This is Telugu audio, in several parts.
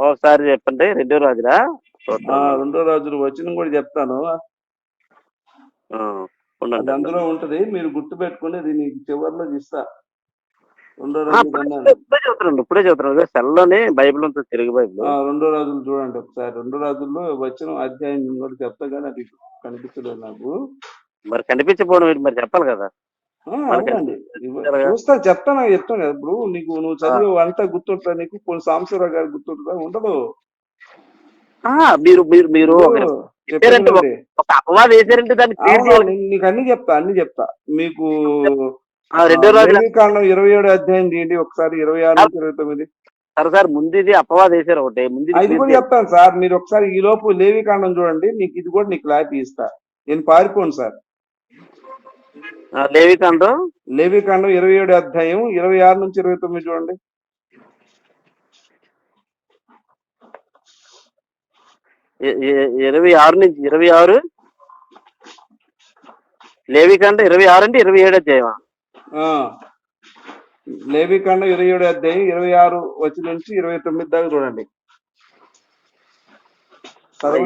ఒకసారి చెప్పండి రెండో రాజురా? రెండో రాజులు వచ్చిన కూడా చెప్తాను. అది అందులో ఉంటది మీరు గుర్తు పెట్టుకుని నీకు చివరిలో ఇస్తా. రెండో ఆ, రాజులు ఇప్పుడే చదువుతున్నాను ఇప్పుడే చదువుతున్నాను సెల్లోనే బైబిల్ ఉంటుంది తెలుగు బైబిల్. రెండో రాజులు చూడండి ఒకసారి. రెండో రాజుల్లో వచ్చిన అధ్యాయం కూడా చెప్తా కానీ అది కనిపించలేదు నాకు. మరి కనిపించకపోవడం మరి చెప్పాలి కదా. అవునండి? చూస్తా చెప్తాను చెప్తాను కదా. ఇప్పుడు నీకు నువ్వు చదివి అంతా గుర్తుంటా నీకు? కొన్ని సాంబశివరావు గారు గుర్తుంటుందా? ఉండదు. మీరు మీరు మీరు ఒక- అపవాదం వేసారంటే దాన్ని నీకు అన్ని చెప్తా అన్ని చెప్తా. మీకు కాండం ఇరవై ఏడు అధ్యాయం తీయండి ఒకసారి ఇరవై ఆరు నుంచి ఇరవై తొమ్మిది. సార్ సార్ ముందు ఇది అపవాదం వేసారు ఒకటి ముందు ఇది కూడా. చెప్తాను సార్. మీరు ఒకసారి ఈ లోపు లేవి కాండం చూడండి. నీకు ఇది కూడా నీకు క్లారిటీ ఇస్తా. నేను పారిపోను సార్. లేవికాండం లేవి కాండం? ఇరవై ఏడు అధ్యాయం ఇరవై ఆరు నుంచి ఇరవై తొమ్మిది చూడండి. ఇరవై ఆరు నుంచి ఇరవై ఆరు? లేవికాండం ఇరవై ఆరు అంటే ఇరవై ఏడు అధ్యాయమా? ఆ. లేవి కాండం ఇరవై ఏడు అధ్యాయం ఇరవై ఆరు వచ్చి నుంచి ఇరవై తొమ్మిది దాకా చూడండి.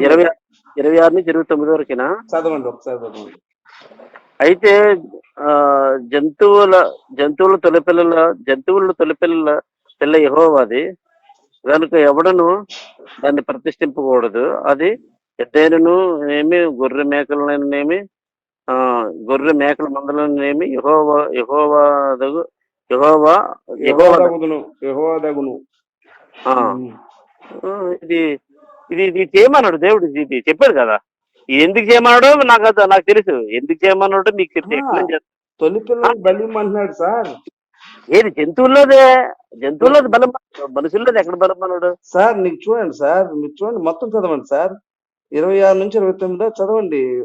ఇరవై ఇరవై ఆరు నుంచి ఇరవై తొమ్మిది వరకేనా? చదవండి ఒకసారి చదవండి. అయితే ఆ జంతువుల జంతువుల తొలిపిల్లల జంతువుల తొలిపిల్లల పిల్ల యహోవాది కనుక ఎవడను దాన్ని ప్రతిష్ఠింపకూడదు. అది ఎద్దైనను ఏమి గొర్రె మేకలనేమి ఆ గొర్రె మేకల మందలనేమి యహోవా యహోవా దగు యహోవా యహోవా యెహోవాదగును ఇది ఇది ఇది చేయమన్నాడు దేవుడు ఇది- చెప్పాడు కదా? ఎందుకు చేయమన్నాడో నాకు అది- నాకు తెలుసు. ఎందుకు చేయమన్నాడో మీకు చేస్తాను. తొలి పిల్లలు బలిమంటున్నాడు సార్. ఏది? జంతువుల్లోదే. జంతువుల్లోది బలం మనుషుల్లోది ఎక్కడ బలం అన్నాడు సార్ నీకు చూడండి సార్. మీరు చూడండి మొత్తం చదవండి సార్. ఇరవై ఆరు నుంచి ఇరవై తొమ్మిదో చదవండి.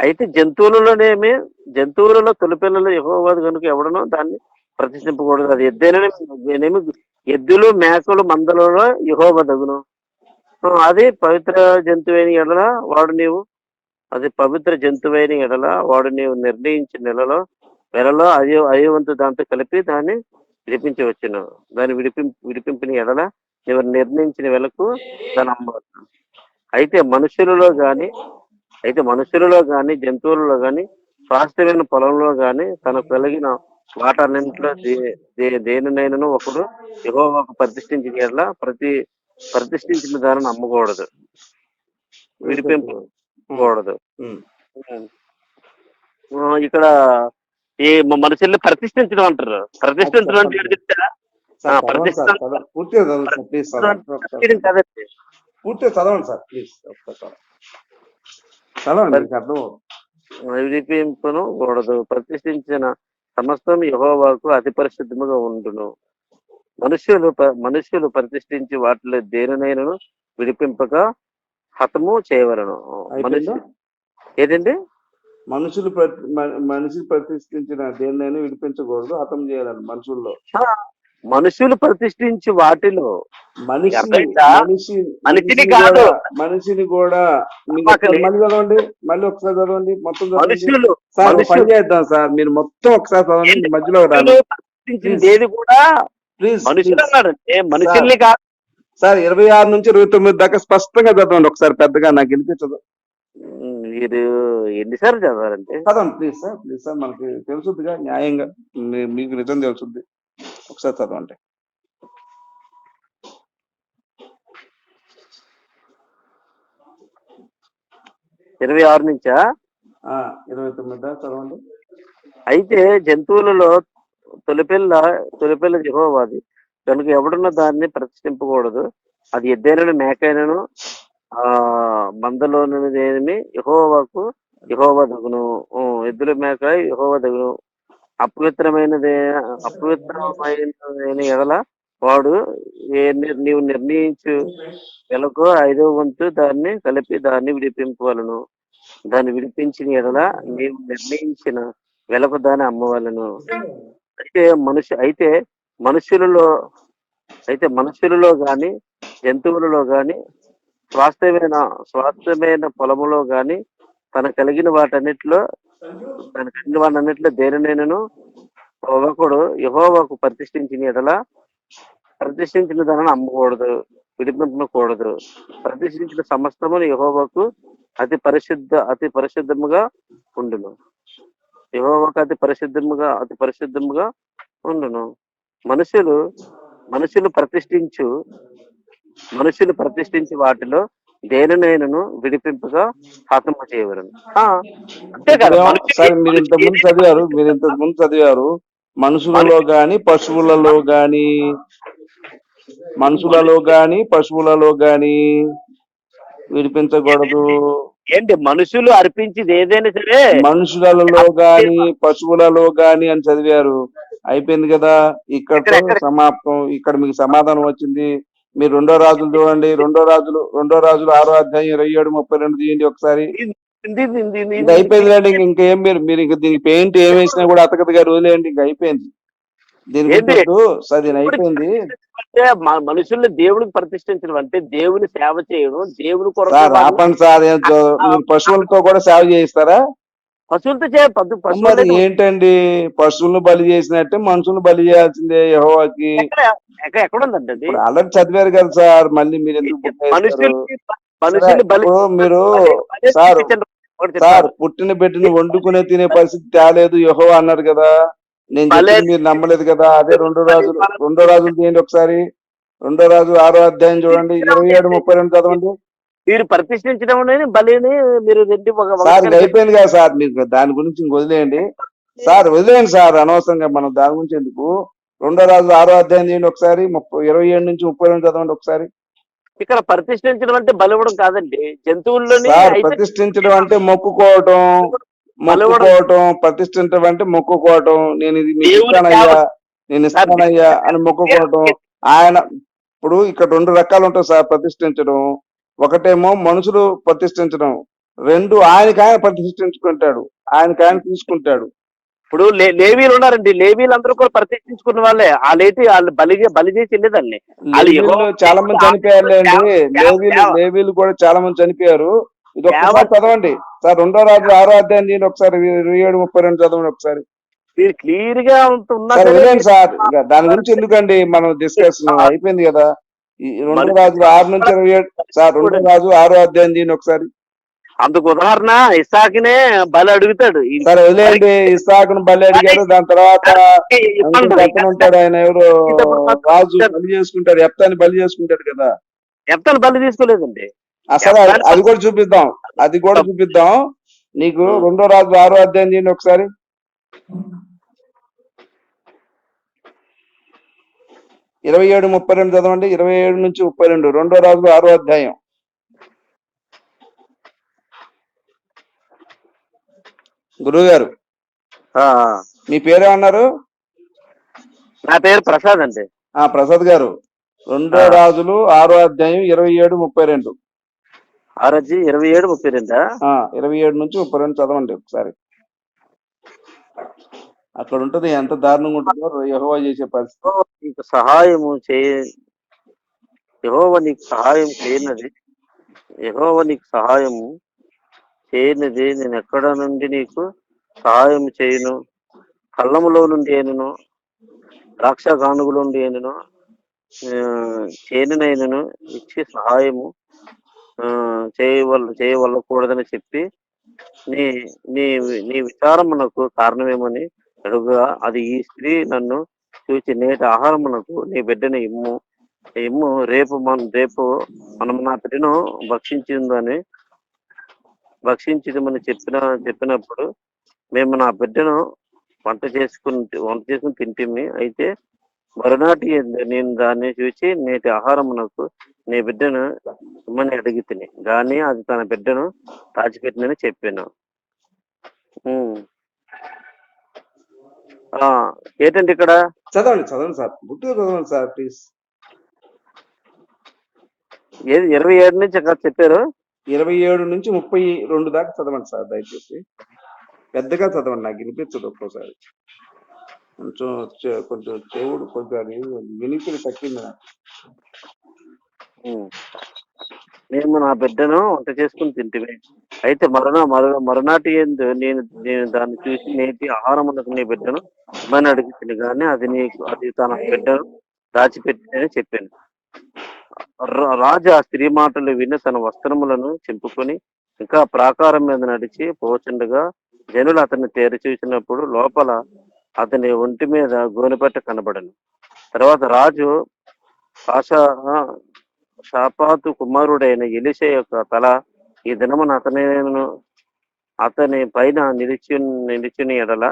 అయితే జంతువులలోనేమి జంతువులలో తొలిపిల్లలు యహోవాది కనుక ఎవడనో దాన్ని ప్రతిష్ఠింపకూడదు. అది ఎద్దేనేమి ఎద్దులు మేకలు మందలలో యహోవ దగును అది పవిత్ర జంతువైన ఎడల వాడు నీవు అది పవిత్ర జంతువైన ఎడల వాడు నీవు నిర్ణయించిన నెలలో నెలలో అయో అయోవంతు దాంతో కలిపి దాన్ని విడిపించవచ్చును. దాన్ని విడిపి విడిపింపిన ఎడల నీవు నిర్ణయించిన వెలకు దాన్ని అమ్మవచ్చు అయితే మనుషులలో కానీ అయితే మనుషులలో కానీ జంతువులలో కానీ స్వాస్థ్యమైన పొలంలో కానీ తనకు కలిగిన వాటన్నింటిలో దే- ఒకడు దేనినైనాను ఒకడు ప్రతిష్ఠించిన ఎడల ప్రతి ప్రతిష్ఠించిన దానిని అమ్మకూడదు. విడిపింపకూడదు. ఇక్కడ ఈ మనుషుల్ని ప్రతిష్ఠించడం అంటారు ప్రతిష్ఠించడం అంటే ఏంటి. పూర్తిగా చదవండి ప్లీజ్. పూర్తిగా చదవండి సార్ ప్లీజ్ చదవండి. అర్థం కూడదు ప్రతిష్ఠించిన సమస్తం యహోవాకు అతి పరిశుద్ధముగా ఉండును మనుష్యులు ప- మనుష్యులు ప్రతిష్ఠించి వాటిలో దేనినైనను విడిపింపక హతము చేయవలను? మనుషులు ఏదండి? మనుషులు ప్రతి మ- మనిషి ప్రతిష్ఠించిన దేన్నైనా విడిపించకూడదు హతం చేయాలని మనుషుల్లో. మనుషులు ప్రతిష్ఠించి వాటిలో మనిషి మనిషిని కాదు. మనిషిని కూడా మళ్ళీ చదవండి మళ్ళీ ఒకసారి చదవండి మొత్తం మనుషులు సార్ మనుషులు- పని చేద్దాం సార్ మీరు మొత్తం ఒకసారి చదవండి? మధ్యలో మనుషులు ఏది కూడా మనుషులు అన్నాడు. మనుషుల్ని కాదు. సార్ ఇరవై ఆరు నుంచి ఇరవై తొమ్మిది దాకా స్పష్టంగా చదవండి ఒకసారి పెద్దగా నాకు వినిపించదు. మీరు ఎన్నిసార్లు చదవాలంటే? చదవండి ప్లీజ్ సార్ ప్లీజ్ సార్ మనకి తెలుసుద్దిగా న్యాయంగా మీ- మీకు నిజం తెలుసుద్ది. ఒకసారి చదవండి. ఇరవై ఆరు నుంచా? ఆ, ఇరవై తొమ్మిది చదవండి. అయితే జంతువులలో తొలిపిల్ల తొలిపిల్ల యెహోవాది కనుక ఎవడున్న దాన్ని ప్రతిష్ఠింపకూడదు. అది ఎద్దైనను మేకైనను ఆ మందలోనిదేమి యహోవాకు యహోవ దగును ఎద్దుల మేక యహోవ దగును అపవిత్రమైనదే అపవిత్రమైన ఎడల వాడు ఏ నీవు నిర్ణయించు వెలకు ఐదో వంతు దాన్ని కలిపి దాన్ని విడిపింపవలను. దాన్ని విడిపించిన ఎడల నీవు నిర్ణయించిన వెలకు దాన్ని అమ్మవలను. అయితే మనుషు అయితే మనుషులలో అయితే మనుషులలో గాని జంతువులలో గాని స్వాస్థ్యమైన స్వాస్థ్యమైన పొలములో గాని తన కలిగిన వాటన్నిటిలో తన కలిగిన వాటన్నిటిలో దేనినైనను ఒకడు యహోవాకు ప్రతిష్ఠించిన ఎడలా ప్రతిష్ఠించిన దానిని అమ్మకూడదు విడిపింపకూడదు. ప్రతిష్ఠించిన సమస్తము యహోవాకు అతి పరిశుద్ధ అతి పరిశుద్ధముగా ఉండును. యహోవాకు అతి పరిశుద్ధముగా అతి పరిశుద్ధముగా ఉండును. మనుషులు మనుషులు ప్రతిష్ఠించు మనుషులు ప్రతిష్ఠించి వాటిలో దేనినైనను విడిపింపుగా హతము అంతే కదా సరే మీరు ఇంత ముందు చదివారు మీరు ఇంత ముందు చదివారు మనుషులలో గాని పశువులలో గాని మనుషులలో గాని పశువులలో గాని విడిపించకూడదు. ఏంటి మనుషులు అర్పించింది ఏదైనా సరే? మనుషులలో గాని పశువులలో గాని అని చదివారు. అయిపోయింది కదా ఇక్కడ? సమాప్తం ఇక్కడ మీకు సమాధానం వచ్చింది. మీరు రెండో రాజులు చూడండి. రెండో రాజులు రెండో రాజులు ఆరో అధ్యాయం ఇరవై ఏడు ముప్పై రెండు తీయండి ఒకసారి. ఇది- అయిపోయింది లేండి ఇంక- మీరు మీరు ఇంక దీనికి పెయింట్ ఏం వేసినా కూడా అతకది గారు వదిలేయండి ఇంక అయిపోయింది. ఇది అయిపోయింది. అంటే మనుషుల్ని దేవుడికి ప్రతిష్ఠించడం అంటే దేవుని సేవ చేయడం దేవుని కొరకు సార్ ఆపండి పశువులతో కూడా సేవ చేయిస్తారా? పశువులతో చే పశువులు ఏంటండి? పశువులను బలి చేసినట్టే మనుషులను బలి చేయాల్సిందే యహోవాకి. ఎక్కడ ఉందండి ఆల్రెడీ చదివారు కదా సార్ మళ్ళీ మీరు ఎందుకు మీరు సార్ సార్. పుట్టిన బిడ్డని వండుకునే తినే పరిస్థితి తేలేదు యహో అన్నారు కదా. నేను మీరు నమ్మలేదు కదా. అదే రెండో రాజులు రెండో రాజులు తీయండి ఒకసారి. రెండో రాజు ఆరో అధ్యాయం చూడండి ఇరవై ఏడు ముప్పై రెండు చదవండి. మీరు ప్రతిష్ఠించడం బలిని మీరు రెండు ఒక ఒక- సార్ ఇది అయిపోయింది కదా సార్ మీకు దాని గురించి ఇంక వదిలేయండి. సార్ వదిలేయండి సార్ అనవసరంగా మనం దాని గురించి ఎందుకు? రెండో రాజు ఆరో అధ్యాయం తీయండి ఒకసారి ముప్పై ఇరవై ఏడు నుంచి ముప్పై రెండు చదవండి ఒకసారి. ఇక్కడ ప్రతిష్ఠించడం అంటే బలి ఇవ్వడం కాదండి. జంతువుల్లోని ప్రతిష్ఠించడం అంటే మొక్కుకోవటం మొక్కుకోవటం ప్రతిష్ఠించడం అంటే మొక్కుకోవటం. నేను ఇది ఇస్తానయ్యా నేను ఇస్తానయ్యా అని మొక్కుకోవటం. ఆయన ఇప్పుడు ఇక్కడ రెండు రకాలు ఉంటాయి సార్ ప్రతిష్ఠించడం ఒకటేమో మనుషులు ప్రతిష్ఠించడం. రెండు ఆయనకి ఆయన ప్రతిష్ఠించుకుంటాడు. ఆయనకి ఆయన తీసుకుంటాడు. ఇప్పుడు లేవీలు ఉన్నారండి. లేవీలు అందరూ కూడా ప్రతిష్ఠించుకున్న వాళ్ళే. వాళ్ళైతే వాళ్ళు బలి బలి చేసి వెళ్ళేదండి చాలా మంది చనిపోయారులేండి లేవీలు కూడా చాలా మంది చనిపోయారు. ఇది ఒక్కసారి సేవ- చదవండి. సార్ రెండో రాజు ఆరో అధ్యాయం దీని ఒకసారి ఇరవై ఏడు ముప్పై రెండు చదవండి ఒకసారి. మీరు క్లియర్గా ఉంట- ఉన్నా సార్. దాని గురించి ఎందుకండి మనం డిస్కస్ అయిపోయింది కదా. రెండు రాజులు ఆరు నుంచి ఇరవై ఏడు సార్ రెండు రాజు ఆరో అధ్యాయం దీని ఒకసారి. అందుకు ఉదాహరణ ఇసాకినే బలి అడుగుతాడు. సార్ వదిలేయండి. ఇస్సాకును బలి అడిగారు దాని తర్వాత ఉంటాడు. ఆయన ఎవరు రాజు బలి చేసుకుంటాడు. ఎప్తాని బలి చేసుకుంటాడు కదా. ఎత్తలు బలి తీసుకోలేదండి. అసలు అది- కూడా చూపిద్దాం. అది కూడా చూపిద్దాం. నీకు రెండో రాజు ఆరో అధ్యాయం చేయండి ఒకసారి. ఇరవై ఏడు ముప్పై రెండు చదవండి. ఇరవై ఏడు నుంచి ముప్పై రెండు. రెండో రాజు ఆరో అధ్యాయం. గురువు గారు ఆ, మీ పేరేమన్నారు నా పేరు ప్రసాద్ అండి. ఆ ప్రసాద్ గారు. రెండో. రాజులు ఆరో అధ్యాయం ఇరవై ఏడు ముప్పై రెండు. ఆరోజు ఇరవై ఏడు ముప్పై రెండా ఇరవై ఏడు నుంచి ముప్పై రెండు చదవండి ఒకసారి. అక్కడ ఉంటది ఎంత దారుణంగా ఉంటుందో యహోవా చేసే పరిస్థితి. నీకు సహాయము చేయ యహోవ నీకు సహాయం చేయనది యహోవ నీకు సహాయము చేయనిది నేను ఎక్కడ నుండి నీకు సహాయం చేయను? కళ్ళములో నుండి అయినను ద్రాక్ష గానుగులో నుండి అయినను చేయనైనను ఇచ్చి సహాయము చేయవల్ల చేయవల్లకూడదని చెప్పి నీ నీ నీ విచారమునకు కారణమేమని అడుగుగా అది ఈ స్త్రీ నన్ను చూచి నేటి ఆహారమునకు నీ బిడ్డని ఇమ్ము. ఇమ్ము రేపు మన రేపు మనం నా బిడ్డను భక్షించిందని భక్షించిందని చెప్పిన చెప్పినప్పుడు మేము నా బిడ్డను వంట చేసుకుని వంట చేసుకుని తింటిమి. అయితే మరునాటి నేను దాన్ని చూసి నేటి ఆహారమునకు నీ బిడ్డను ఇమ్మని అడిగి తిని. కానీ అది తన బిడ్డను దాచిపెట్టినని చెప్పాను. ఏంటండి ఇక్కడ? చదవండి చదవండి సార్. గుర్తుగా చదవండి సార్ ప్లీజ్. ఏది ఇరవై ఏడు నుంచి అక్కడ చెప్పారు? ఇరవై ఏడు నుంచి ముప్పై రెండు దాకా చదవండి సార్ దయచేసి. పెద్దగా చదవండి నాకు వినిపించదు ఒక్కోసారి. కొంచెం కొంచెం చెవుడు కొంచెం వినికిడి తగ్గింది నాకు. మేము నా బిడ్డను వంట చేసుకుని తింటివి. అయితే మరునా మరు మరునాటి యందు నేను నేను దాన్ని చూసి నేటి ఆహారమునకు నీ బిడ్డను ఇమ్మని అడిగితే కానీ అది నీకు అది తన బిడ్డను దాచిపెట్టినని చెప్పాను. రాజు ఆ స్త్రీ మాటలు విని తన వస్త్రములను చింపుకొని ఇంకా ప్రాకారం మీద నడిచి పోచుండగా జనులు అతన్ని తేరి చూసినప్పుడు లోపల అతని ఒంటి మీద గోనెపట్ట కనబడను. తర్వాత రాజు ఆశ షాపాతు కుమారుడైన ఎలిషే యొక్క తల ఈ దినమున అతనిను అతని పైన నిలిచి నిలిచిన ఎడల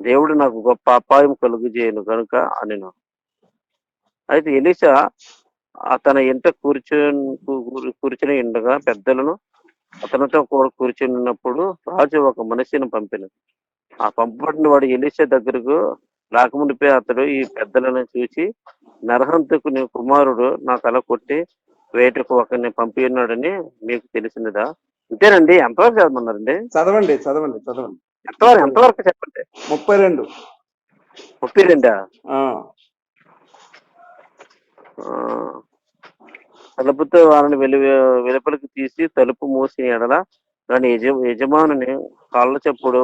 దేవుడు నాకు గొప్ప అపాయం కలుగు చేయను కనుక అనిను. అయితే ఎలిషా అతని ఇంట కూర్చొని కూర్చుని ఉండగా పెద్దలను అతనితో కూడా కూర్చుని ఉన్నప్పుడు రాజు ఒక మనిషిని పంపిన ఆ పంపబడిన వాడు ఎలిషా దగ్గరకు రాకముండిపోయి అతడు ఈ పెద్దలను చూసి నరహంతకుని కుమారుడు నా తల కొట్టి వేటకు ఒకరిని పంపి ఉన్నాడని మీకు తెలిసినదా? అంతేనండి ఎంతవరకు చదవమన్నారండి? చదవండి చదవండి చదవండి. ఎంతవరకు ఎంతవరకు చెప్పండి? ముప్పై రెండు ముప్పై రెండా తలుపుతో వారిని వెలు వెలుపలికి తీసి తలుపు మూసి ఎడల దాని యజ యజమానుని కాళ్ళ చెప్పుడు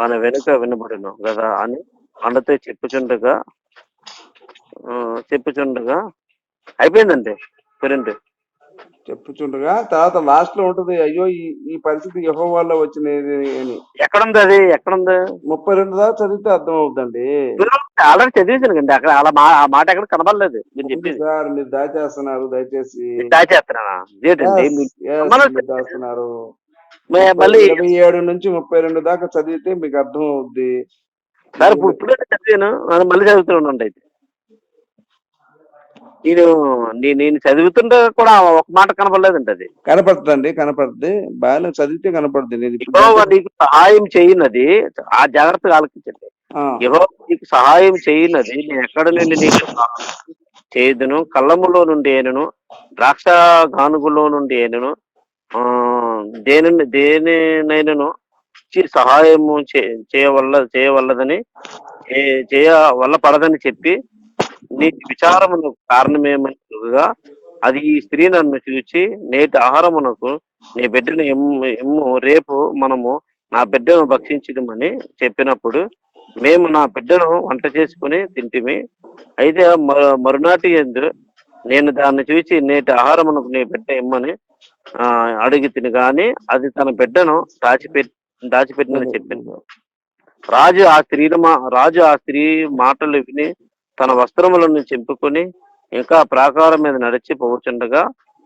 మన వెనుక వినబడును కదా అని అన్నతో చెప్పుచుండగా చెప్పుచుండగా అయిపోయిందండి కరెంట్ చెప్పుచుండగా తర్వాత లాస్ట్లో ఉంటది అయ్యో ఈ పరిస్థితి యహో వల్ల వచ్చినది అని. ఎక్కడుంది అది? ఎక్కడుంది? ముప్పై రెండు దాకా చదివితే అర్థం అవుతుందండి ఆల్రెడీ చదివేశాను కండి అక్కడ అలా మాట ఎక్కడ కనబడలేదు మీరు చెప్పింది. సార్ మీరు దాచేస్తున్నారు దయచేసి. దాచేస్తున్నానా దాస్తున్నారు. మే- మళ్ళీ ఇరవై ఏడు నుంచి ముప్పై రెండు దాకా చదివితే మీకు అర్థం అవుద్ది సార్ ఇప్పుడు ఇప్పుడే చదివాను మళ్ళీ చదువుతున్నాను అయితే. నేను నేను చదువుతుంటే కూడా ఒక మాట కనపడలేదండి అది. కనపడుతుందండి కనపడుద్ది బాగా చదివితే యెహోవా నీకు సహాయం చేయనది ఆ జాగ్రత్తగా ఆలోచించండి. ఆ, యెహోవా నీకు సహాయం చేయనది నేను ఎక్కడ నుండి నీకు చేయదును కళ్ళములో నుండి ఏనును ద్రాక్ష గానుగులో నుండి ఏనును దేని దేనినైనను సహాయము చేయవల్ల చేయవల్లదని చేయ వల్ల పడదని చెప్పి నీ విచారమును కారణమేమనగా అది ఈ స్త్రీ నన్ను చూచి నేటి ఆహారమునకు నీ బిడ్డను ఎమ్ము ఎమ్ము రేపు మనము నా బిడ్డను భక్షించడమని చెప్పినప్పుడు మేము నా బిడ్డను వంట చేసుకుని తింటిమి. అయితే మ- మరునాటి ఎందు నేను దాన్ని చూసి నేటి ఆహారమునకు నీ బిడ్డ ఇమ్మని అడిగి తిని గాని అది తన బిడ్డను దాచిపెట్టి దాచిపెట్టినని చెప్పింది రాజు ఆ స్త్రీ రాజు ఆ స్త్రీ మాటలు విని తన వస్త్రములను చింపుకొని ఇంకా ప్రాకారం మీద నడిచి పోచుండగా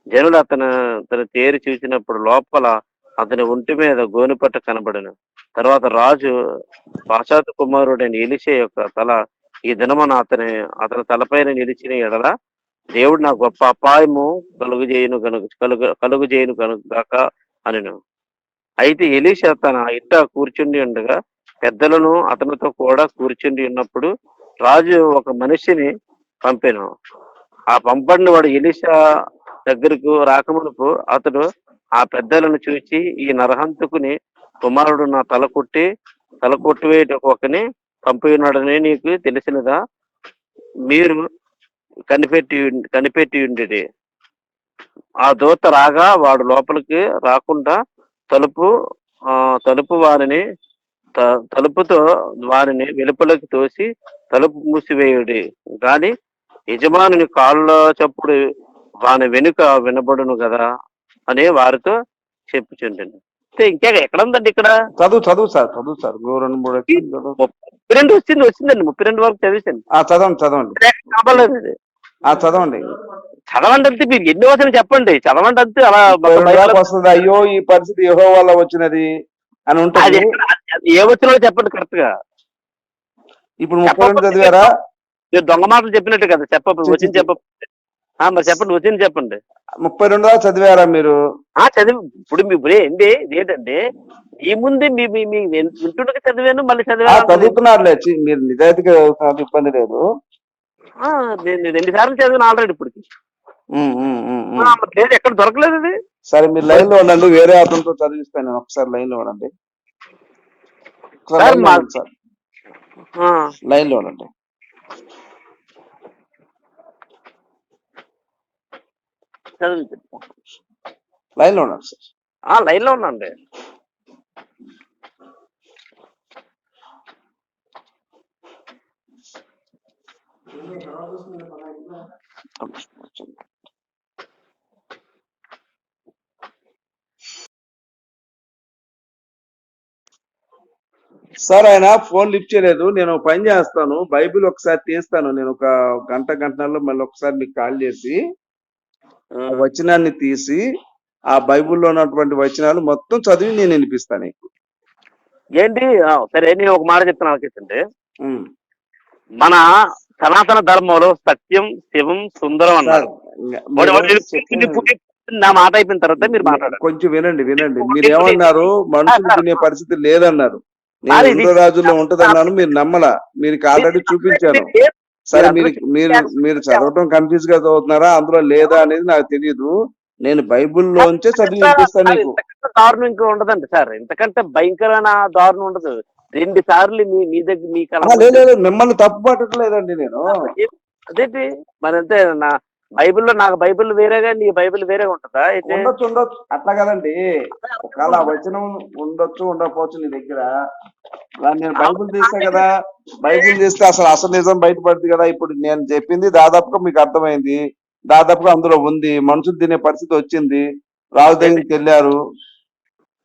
జనులు అతను అతను తేరి చూసినప్పుడు లోపల అతని ఒంటి మీద గోనుపట్ట కనబడను. తర్వాత రాజు పాశ్చాత్య కుమారుడైన ఎలిషే యొక్క తల ఈ దినమున అతని అతని తలపైన నిలిచిన ఎడల దేవుడు నాకు గొప్ప అపాయము కలుగు చేయను కనుక కలుగు కలుగు చేయను కనుక అనను. అయితే ఎలీష తన ఇంట కూర్చుండి ఉండగా పెద్దలను అతనితో కూడా కూర్చుండి ఉన్నప్పుడు రాజు ఒక మనిషిని పంపాను. ఆ పంపడిన వాడు ఎలిషా దగ్గరకు రాకమునుపు అతడు ఆ పెద్దలను చూసి ఈ నరహంతకుని కుమారుడు నా తల కొట్టి తల కొట్టివేయట ఒకని పంపి ఉన్నాడని నీకు తెలిసినదా? మీరు కనిపెట్టి కనిపెట్టి ఉండేది ఆ దూత రాగా వాడు లోపలికి రాకుండా తలుపు ఆ తలుపు వారిని తలుపుతో వారిని వెలుపలికి తోసి తలుపు మూసివేయుడి. గాని యజమానుని కాళ్ళ చప్పుడు వాని వెనుక వినబడును కదా అని వారితో చెప్పుచుండండి అంటే ఇంకా ఎక్కడ ఉందండి ఇక్కడ? చదువు చదువు సార్ చదువు సార్. ముప్పై రెండు వచ్చింది వచ్చిందండి. ముప్పై రెండు వరకు చదివాను ఆ, చదవండి చదవండి. ఆ చదవండి. చదవండి అంతే మీరు ఎన్ని వచనం చెప్పండి. చదవండి అంతే అలా వస్తుంది. అయ్యో ఈ పరిస్థితి యహో వల్ల వచ్చినది. అని ఉంటుంది. ఏ వచ్చినా చెప్పండి కరెక్ట్గా. ఇప్పుడు ముప్పై రెండు చదివారా? దొంగ మాటలు చెప్పినట్టు కదా చెప్ప వచ్చింది చెప్ప ఆ, మరి చెప్పండి వచ్చింది చెప్పండి. ముప్పై రెండు దాకా చదివారా మీరు? ఆ చదివి ఇప్పుడు మీ ఇప్పుడు ఏంటి ఏంటంటే ఈ ముందే మీ మీ వింటుండగా చదివాను మళ్ళీ ఆ, చదివాను చదువుతున్నారులే. మీరు నిజాయితీగా చదువుతున్నారు ఇబ్బంది లేదు. నేను రెండు సార్లు చదివాను ఆల్రెడీ ఇప్పటికి. లేదు ఎక్కడ దొరకలేదు అది. సరే మీరు లైన్లో ఉండండి వేరే అతనితో చదివిస్తాను నేను ఒకసారి లైన్లో ఉండండి. సార్, లైన్లో ఉండండి లైన్లో ఉండండి. సార్. ఆ లైన్లో ఉన్నాండి సార్ ఆయన ఫోన్ లిఫ్ట్ చేయలేదు. నేను పని చేస్తాను. బైబిల్ ఒకసారి తీస్తాను. నేను ఒక గంట గంటల్లో మళ్ళీ ఒకసారి మీకు కాల్ చేసి వచనాన్ని తీసి ఆ బైబిల్లో ఉన్నటువంటి వచనాలు మొత్తం చదివి నేను వినిపిస్తాను నీకు. ఏంటి? సరే నేను ఒక మాట చెప్తాను ఆలోచించండి ఉమ్. మన సనాతన ధర్మంలో సత్యం శివం సుందరం అన్నారు. నా మాట అయిపోయిన తర్వాత మీరు మాట్లాడారు కొంచెం వినండి వినండి. మీరు ఏమన్నారు మనుషులు తినే పరిస్థితి లేదన్నారు. నేను ఇంద్ర రాజుల్లో ఉంటదన్నాను మీరు నమ్మలా. మీరు ఆల్రెడీ చూపించాను. సరే మీరు మీరు మీరు చదవటం కన్ఫ్యూజ్గా చదువుతున్నారా? అందులో లేదా అనేది నాకు తెలియదు నేను బైబిల్లోంచే చదివి నీకు. ఇంతకంటే దారుణం ఇంకా ఉండదండి సార్. ఇంతకంటే భయంకరమైన దారుణం ఉండదు. రెండు సార్లు మీ మీ దగ్గర మీ మిమ్మల్ని తప్పు పట్టట్లేదండి నేను. అదేంటి? మరి అంతే నా బైబిల్లో నాకు బైబిల్ వేరేగా నీ బైబిల్ వేరేగా ఉంటుందా ఉండొచ్చు ఉండొచ్చు. అట్లా కదండి. ఒకవేళ వచనం ఉండొచ్చు ఉండకపోవచ్చు నీ దగ్గర. నేను బైబిల్ తీస్తా కదా బైబిల్ తీస్తే అసలు అసలు నిజం బయటపడుతుంది కదా. ఇప్పుడు నేను చెప్పింది దాదాపుగా మీకు అర్థమైంది. దాదాపుగా అందులో ఉంది. మనుషులు తినే పరిస్థితి వచ్చింది. రాజు దగ్గరికి వెళ్ళారు.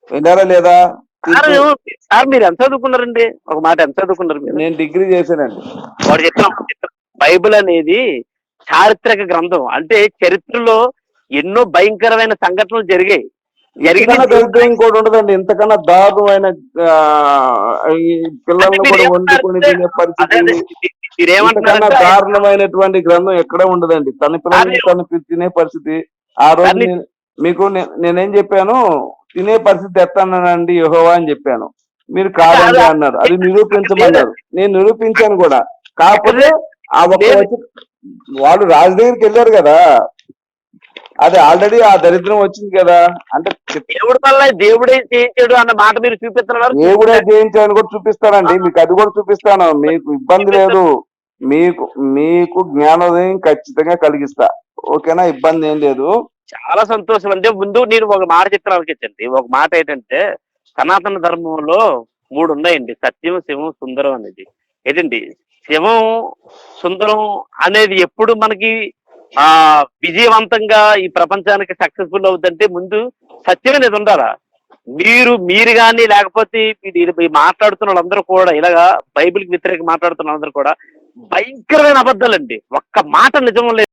వెళ్ళారా లేదా? సార్ మీరు ఎంత చదువుకున్నారండి? ఒక మాట ఎంత చదువుకున్నారు నేను డిగ్రీ చేశానండి. వాడు చెప్పిన బైబిల్ అనేది చారిత్రక గ్రంథం. అంటే చరిత్రలో ఎన్నో భయంకరమైన సంఘటనలు జరిగాయి. జరిగిన దరిద్రం ఇంకోటి ఉండదండి. ఇంతకన్నా దారుణమైన పిల్లల్ని కూడా వండుకొని తినే పరిస్థితి ఇంతకన్నా దారుణమైనటువంటి గ్రంథం ఎక్కడ ఉండదండి. తన పిల్లల్ని తను తినే పరిస్థితి. ఆ రోజు మీకు నేనేం చెప్పాను? తినే పరిస్థితి ఎత్తానండి యెహోవా అని చెప్పాను. మీరు కాదండి అన్నారు. అది నిరూపించమన్నారు. నేను నిరూపించాను కూడా. కాకపోతే ఆ ఒక్క వాళ్ళు రాజు దగ్గరికి వెళ్ళారు కదా. అది ఆల్రెడీ ఆ దరిద్రం వచ్చింది కదా. అంటే దేవుడి వల్ల దేవుడే చేయించాడు అన్న మాట మీరు చూపిస్తున్నారు దేవుడే జయించాలని కూడా చూపిస్తానండి మీకు అది కూడా చూపిస్తాను. మీకు ఇబ్బంది లేదు. మీకు మీకు జ్ఞానోదయం ఖచ్చితంగా కలిగిస్తా. ఓకేనా? ఇబ్బంది ఏం లేదు. చాలా సంతోషం అంటే ముందు నేను ఒక మాట ఆలోచించండి ఒక మాట ఏంటంటే సనాతన ధర్మంలో మూడు ఉన్నాయండి. సత్యం శివం సుందరం అనేది. ఏంటండి? శివం సుందరం అనేది ఎప్పుడు మనకి ఆ విజయవంతంగా ఈ ప్రపంచానికి సక్సెస్ఫుల్ అవుతుందంటే ముందు సత్యం అనేది ఉండాలా? మీరు మీరు కానీ లేకపోతే మాట్లాడుతున్న వాళ్ళందరూ కూడా ఇలాగా బైబిల్కి వ్యతిరేక మాట్లాడుతున్న వాళ్ళందరూ కూడా భయంకరమైన అబద్ధాలండి. ఒక్క మాట నిజం లేదు